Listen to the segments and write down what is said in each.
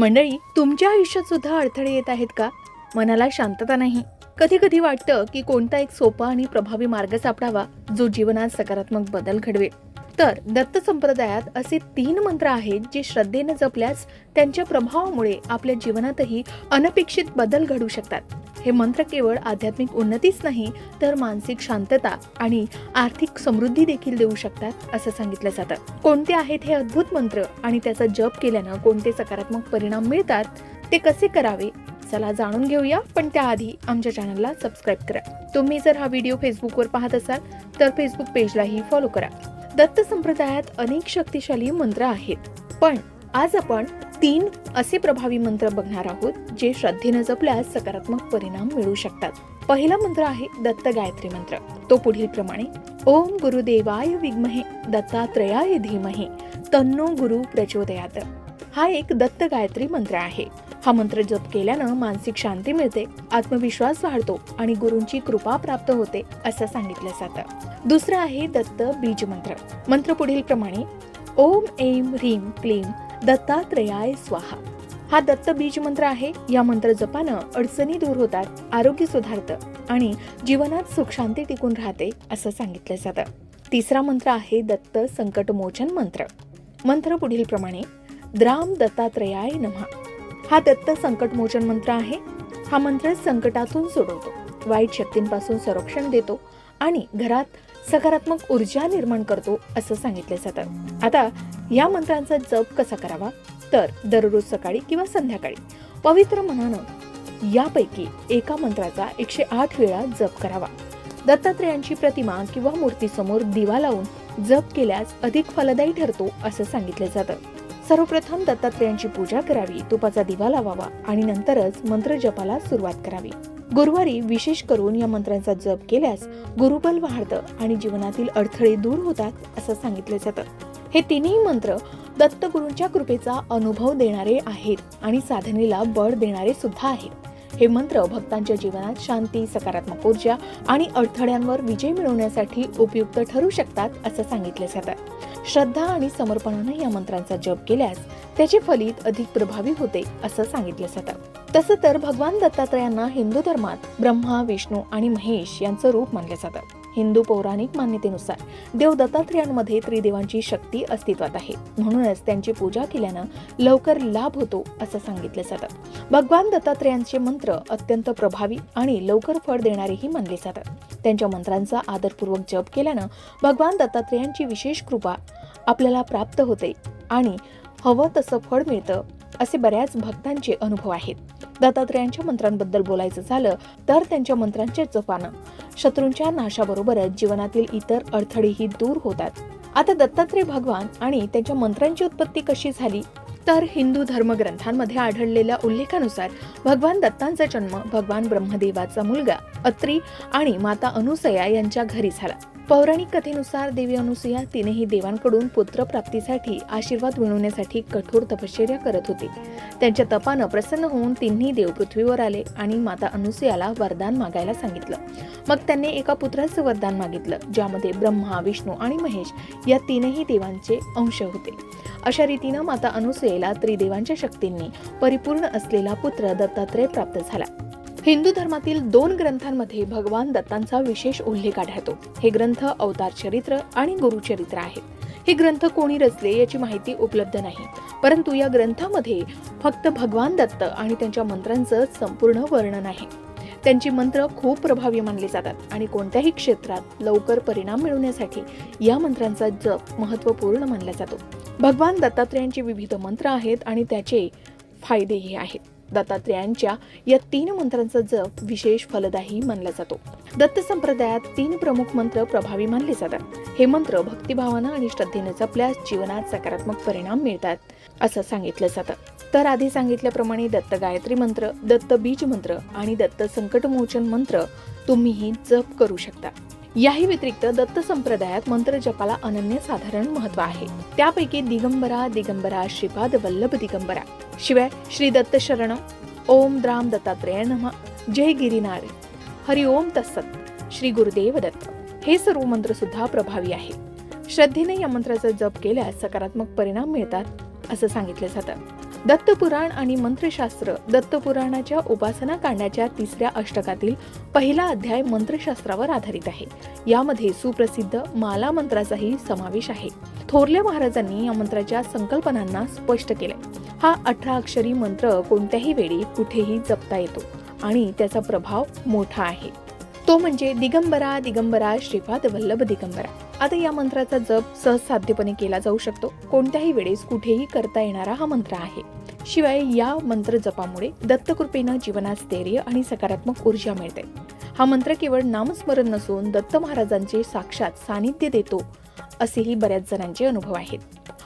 मंडळी तुमच्या आयुष्यात सुद्धा अडथळे येत आहेत का? मनाला शांतता नाही. कधी कधी वाटतं की कोणता एक सोपा आणि प्रभावी मार्ग सापडावा जो जीवनात सकारात्मक बदल घडवेल. तर दत्त संप्रदायात असे तीन मंत्र आहेत जे श्रद्धेने जपल्यास त्यांच्या प्रभावामुळे आपल्या जीवनातही अनपेक्षित बदल घडू शकतात. हे मंत्र केवळ आध्यात्मिक उन्नतीच नाही तर मानसिक शांतता आणि आर्थिक समृद्धी देखील देऊ शकतात असं सांगितलं जातं. कोणते आहेत हे अद्भुत मंत्र आणि त्याचा जप केल्यानं कोणते सकारात्मक परिणाम मिळतात ते कसे करावे? चला जाणून घेऊया पण त्याआधी आमच्या चॅनलला सबस्क्राईब करा. तुम्ही जर हा व्हिडिओ फेसबुकवर पाहत असाल तर फेसबुक पेजलाही फॉलो करा. दत्त संप्रदायात अनेक शक्तिशाली मंत्र आहेत पण आज आपण तीन असे प्रभावी मंत्र बघणार आहोत जे श्रद्धेनं जपल्यास सकारात्मक परिणाम मिळू शकतात. पहिला मंत्र आहे दत्त गायत्री मंत्र. तो पुढील प्रमाणे ओम गुरुदेवाय विद्महे दत्तात्रयाय धीमहे तन्नो गुरु प्रचोदयात. हा एक दत्त गायत्री मंत्र आहे. हा मंत्र जप केल्यानं मानसिक शांती मिळते आत्मविश्वास वाढतो आणि गुरूंची कृपा प्राप्त होते असं सांगितलं जातं. दुसरं आहे दत्त बीज मंत्र मंत्र पुढील प्रमाणे ओम एम ह्रीम क्लीम दत्तात्रयाय स्वाहा. हा दत्त बीज मंत्र आहे. या मंत्र जपानं अडचणी दूर होतात आरोग्य सुधारतं आणि जीवनात सुखशांती टिकून राहते असं सांगितलं जातं. तिसरा मंत्र आहे दत्त संकटमोचन मंत्र. मंत्र पुढील प्रमाणे द्राम दत्तात्रयाय नमः. हा दत्त संकटमोचन मंत्र आहे. हा मंत्र संकटातून सोडवतो. वाईट शक्तींपासून संरक्षण देतो आणि घरात सकारात्मक ऊर्जा निर्माण करतो असं सांगितलं जातं. आता या मंत्रांचा जप कसा करावा? तर दररोज सकाळी किंवा संध्याकाळी. पवित्र मनानं यापैकी एका मंत्राचा एकशे आठ वेळा जप करावा. दत्तात्रेयांची प्रतिमा किंवा मूर्तीसमोर दिवा लावून जप केल्यास अधिक फलदायी ठरतो असं सांगितलं जातं. सर्वप्रथम दत्तात्रेयांची पूजा करावी तुपाचा दिवा लावावा आणि नंतरच मंत्र जपाला सुरुवात करावी. गुरुवारी विशेष करून या मंत्रांचा जप केल्यास गुरुबल वाढतं आणि जीवनातील अडथळे दूर होतात असं सांगितलं जातं. हे तिन्ही मंत्र दत्तगुरूंच्या कृपेचा अनुभव देणारे आहेत आणि साधनेला बळ देणारे सुद्धा आहेत. हे मंत्र भक्तांच्या जीवनात शांती सकारात्मक ऊर्जा आणि अडथळ्यांवर विजय मिळवण्यासाठी उपयुक्त ठरू शकतात असं सांगितलं जातं. श्रद्धा आणि समर्पणानं या मंत्रांचा जप केल्यास त्याचे फलित अधिक प्रभावी होते असं सांगितलं जातं. तसं तर भगवान दत्तात्रयांना हिंदू धर्मात ब्रह्मा विष्णू आणि महेश यांचं रूप मानलं जातं. हिंदू पौराणिक मान्यतेनुसार देव दत्तात्रयांमध्ये त्रिदेवांची शक्ती अस्तित्वात आहे. म्हणूनच त्यांची पूजा केल्यानं लवकर लाभ होतो असं सांगितलं जातं. भगवान दत्तात्रयांचे मंत्र अत्यंत प्रभावी आणि लवकर फळ देणारेही मानले जातात. त्यांच्या मंत्रांचा आदरपूर्वक जप केल्यानं भगवान दत्तात्रयांची विशेष कृपा आपल्याला प्राप्त होते आणि हवं तसं फळ मिळतं असे बऱ्याच भक्तांचे अनुभव आहेत. दत्तात्रयांच्या मंत्रांबद्दल बोलायचं झालं तर त्यांच्या मंत्रांचे जपानं. शत्रूंच्या नाशाबरोबरच जीवनातील इतर अडथळेही दूर होतात. आता दत्तात्रय भगवान आणि त्यांच्या मंत्रांची उत्पत्ती कशी झाली? तर हिंदू धर्मग्रंथांमध्ये आढळलेल्या उल्लेखानुसार भगवान दत्तांचा जन्म भगवान ब्रह्मदेवाचा मुलगा अत्री आणि माता अनुसया यांच्या घरी झाला. पौराणिक कथेनुसार देवी अनुसुया तिनेही देवांकडून पुत्रप्राप्तीसाठी आशीर्वाद मिळवण्यासाठी कठोर तपश्चर्या करत होती. त्यांच्या तपानं प्रसन्न होऊन तिन्ही देव पृथ्वीवर आले आणि माता अनुसुयाला वरदान मागायला सांगितलं. मग त्यांनी एका पुत्राचं वरदान मागितलं ज्यामध्ये ब्रह्मा विष्णू आणि महेश या तीनही देवांचे अंश होते. अशा रीतीनं माता अनुसुयेला त्रिदेवांच्या शक्तींनी परिपूर्ण असलेला पुत्र दत्तात्रय प्राप्त झाला. हिंदू धर्मातील दोन ग्रंथांमध्ये भगवान दत्तांचा विशेष उल्लेख आढळतो. हे ग्रंथ अवतार चरित्र आणि गुरुचरित्र आहेत. हे ग्रंथ कोणी रचले याची माहिती उपलब्ध नाही. परंतु या ग्रंथामध्ये फक्त भगवान दत्त आणि त्यांच्या मंत्रांचं संपूर्ण वर्णन आहे. त्यांची मंत्र खूप प्रभावी मानले जातात आणि कोणत्याही क्षेत्रात लवकर परिणाम मिळवण्यासाठी या मंत्रांचा जप महत्त्वपूर्ण मानला जातो. भगवान दत्तात्रयांचे विविध मंत्र आहेत आणि त्याचे फायदेही आहेत. दत्तात्रयांच्या या तीन मंत्रांचा जप विशेष फलदायी मानला जातो. दत्त संप्रदायात तीन प्रमुख मंत्र प्रभावी मानले जातात. हे मंत्र भक्तिभावानं आणि श्रद्धेनं जपल्यास जीवनात सकारात्मक परिणाम मिळतात असं सांगितलं जातं. तर आधी सांगितल्याप्रमाणे दत्त गायत्री मंत्र दत्त बीज मंत्र आणि दत्त संकटमोचन मंत्र तुम्हीही जप करू शकता. याही व्यतिरिक्त दत्त संप्रदायात मंत्र जपाला अनन्य साधारण महत्त्व आहे. त्यापैकी दिगंबरा दिगंबरा श्रीपाद वल्लभ दिगंबरा. शिवाय श्री दत्त शरण ओम द्राम दत्तात्रेय नम. जय गिरिनार हरि ओम तत्सत. श्री गुरुदेव दत्त. हे सर्व मंत्र सुद्धा प्रभावी आहेत. श्रद्धेने या मंत्राचा जप केल्यास सकारात्मक परिणाम मिळतात असं सांगितलं जातं. दत्तपुराण आणि मंत्रशास्त्र दत्तपुराणाच्या उपासना कांडाच्या तिसऱ्या अष्टकातील पहिला अध्याय मंत्रशास्त्रावर आधारित आहे. यामध्ये सुप्रसिद्ध माला मंत्राचाही समावेश आहे. थोरल्या महाराजांनी या मंत्राच्या संकल्पनांना स्पष्ट केलंय. हा अठरा अक्षरी मंत्र कोणत्याही वेळी कुठेही जपता येतो आणि त्याचा प्रभाव मोठा आहे. तो म्हणजे दिगंबरा दिगंबरा श्रीपाद वल्लभ दिगंबरा. आता या मंत्राचा जप सहज साध्यपणे केला जाऊ शकतो. कोणत्याही वेळेस कुठेही करता येणारा हा मंत्र आहे. शिवाय या मंत्र जपामुळे दत्तकृपेनं जीवनात स्थैर्य आणि सकारात्मक ऊर्जा मिळते. हा मंत्र केवळ नामस्मरण नसून दत्त महाराजांचे साक्षात सानिध्य देतो असेही बऱ्याच जणांचे अनुभव आहेत.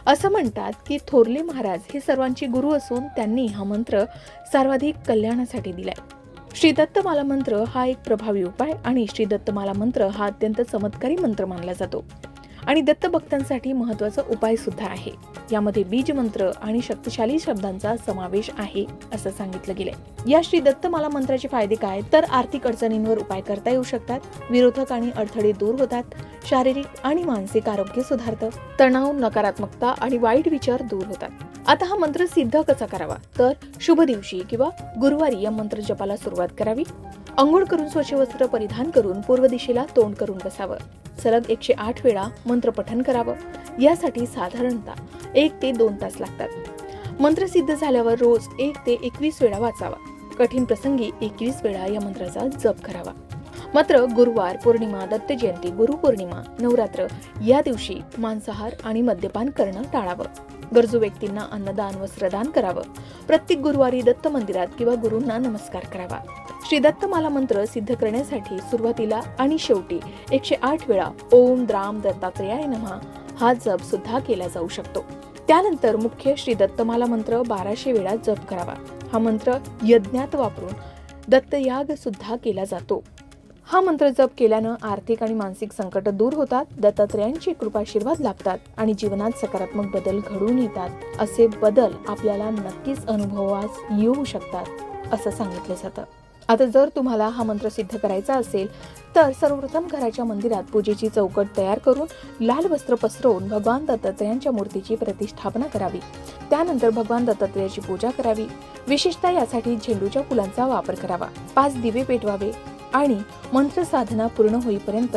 असं म्हणतात की थोरले महाराज हे सर्वांचे गुरु असून त्यांनी हा मंत्र सर्वाधिक कल्याणासाठी दिलाय. श्री दत्तमाला मंत्र हा एक प्रभावी उपाय आणि श्री दत्तमाला मंत्र हा अत्यंत चमत्कारी मंत्र मानला जातो. आणि दत्त भक्तांसाठी महत्त्वाचा उपाय सुद्धा आहे. यामध्ये बीज मंत्र आणि शक्तिशाली शब्दांचा समावेश आहे असं सांगितलं गेलंय. या श्री दत्तमाला मंत्राचे फायदे काय? तर आर्थिक अडचणींवर उपाय करता येऊ शकतात. विरोधक आणि अडथळे दूर होतात. शारीरिक आणि मानसिक आरोग्य सुधारतं. तणाव नकारात्मकता आणि वाईट विचार दूर होतात. आता हा मंत्र सिद्ध कसा करावा? तर शुभ दिवशी किंवा गुरुवारी या मंत्र जपाला सुरुवात करावी. अंघोळ करून स्वच्छ वस्त्र परिधान करून पूर्व दिशेला तोंड करून बसावं. सलग एकशे आठ वेळा मंत्र पठन करावं. यासाठी साधारणतः एक ते दोन तास लागतात. मंत्र सिद्ध झाल्यावर रोज एक ते एकवीस वेळा वाचावा. कठीण प्रसंगी एकवीस वेळा या मंत्राचा जप करावा. मात्र गुरुवार पौर्णिमा दत्त जयंती गुरुपौर्णिमा नवरात्र या दिवशी मांसाहार आणि मद्यपान करणं टाळावं. गरजू व्यक्तींना अन्नदान वस्त्रदान करावं. प्रत्येक गुरुवारी दत्त मंदिरात किंवा गुरूंना नमस्कार करावा. श्री दत्तमाला मंत्र सिद्ध करण्यासाठी सुरुवातीला आणि शेवटी एकशे आठ वेळा ओम द्राम दत्तात्रेयाय नमः हा जप सुद्धा केला जाऊ शकतो. त्यानंतर मुख्य श्री दत्तमाला मंत्र बाराशे वेळा जप करावा. हा मंत्र यज्ञात वापरून दत्तयाग सुद्धा केला जातो. हा मंत्र जप केल्यानं आर्थिक आणि मानसिक संकट दूर होतात दत्तात्रयांची कृपाशीर्वाद लाभतात आणि जीवनात सकारात्मक बदल घडून येतात. असे बदल आपल्याला नक्कीच अनुभवास येऊ शकतात असं सांगितलं जातं. आता जर तुम्हाला हा मंत्र सिद्ध करायचा असेल तर सर्वप्रथम घराच्या मंदिरात पूजेची चौकट तयार करून लाल वस्त्र पसरवून भगवान दत्तात्रयांच्या मूर्तीची प्रतिष्ठापना करावी. त्यानंतर भगवान दत्तात्रयाची पूजा करावी. विशेषतः यासाठी झेंडूच्या फुलांचा वापर करावा. पाच दिवे पेटवावे. आणि मंत्र साधना पूर्ण होईपर्यंत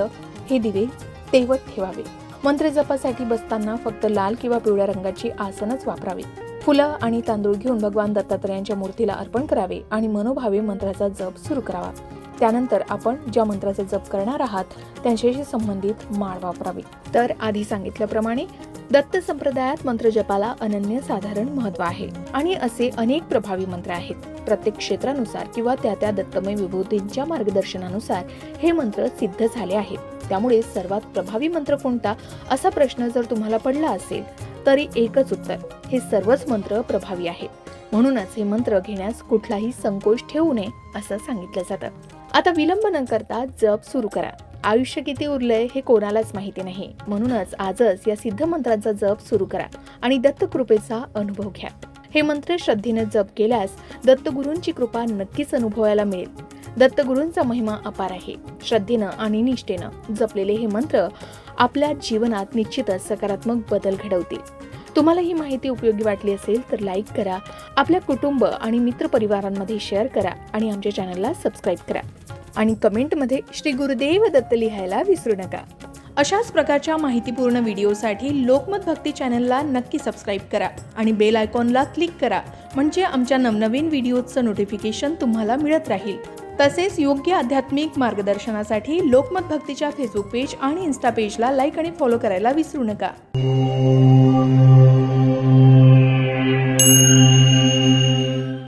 हे दिवे तेवत ठेवावे. मंत्र जपासाठी बसताना फक्त लाल किंवा पिवळ्या रंगाची आसनच वापरावी. फुलं आणि तांदूळ घेऊन भगवान दत्तात्रयांच्या मूर्तीला अर्पण करावे आणि मनोभावे मंत्राचा जप सुरू करावा. त्यानंतर आपण ज्या मंत्राचा जप करणार आहात त्यांच्याशी संबंधित माळ वापरावी. तर आधी सांगितल्याप्रमाणे दत्त संप्रदायात मंत्र जपाला अनन्य साधारण महत्त्व आहे आणि असे अनेक प्रभावी मंत्र आहेत. प्रत्येक क्षेत्रानुसार किंवा त्या त्या दत्तमय विभूतींच्या मार्गदर्शनानुसार हे मंत्र सिद्ध झाले आहेत. त्यामुळे सर्वात प्रभावी मंत्र कोणता असा प्रश्न जर तुम्हाला पडला असेल तरी एकच उत्तर हे सर्वच मंत्र प्रभावी आहेत. म्हणूनच हे मंत्र घेण्यास कुठलाही संकोच ठेवू नये असं सांगितलं जातं. आता विलंब न करता जप सुरू करा. आयुष्य किती उरलंय हे कोणालाच माहिती नाही. म्हणूनच आजच या सिद्ध मंत्रांचा जप सुरू करा आणि दत्तकृपेचा अनुभव घ्या. हे मंत्र श्रद्धेने जप केल्यास दत्तगुरूंची कृपा नक्कीच अनुभवायला मिळेल. दत्तगुरूंचा महिमा अपार आहे. श्रद्धेनं आणि निष्ठेनं जपलेले हे मंत्र आपल्या जीवनात निश्चितच सकारात्मक बदल घडवतील. तुम्हाला ही माहिती उपयोगी वाटली असेल तर लाईक करा आपल्या कुटुंब आणि मित्रपरिवारांमध्ये शेअर करा आणि आमच्या चॅनलला सबस्क्राईब करा. आणि कमेंटमध्ये श्री गुरुदेव दत्त लिहायला विसरू नका. अशाच प्रकारच्या माहितीपूर्ण व्हिडिओसाठी लोकमत भक्ती चॅनलला नक्की सबस्क्राईब करा आणि बेल आयकॉनला क्लिक करा म्हणजे आमच्या नवनवीन व्हिडिओचं नोटिफिकेशन तुम्हाला मिळत राहील. तसेच योग्य आध्यात्मिक मार्गदर्शनासाठी लोकमत भक्तीच्या फेसबुक पेज आणि इन्स्टा पेजला लाईक आणि फॉलो करायला विसरू नका. Música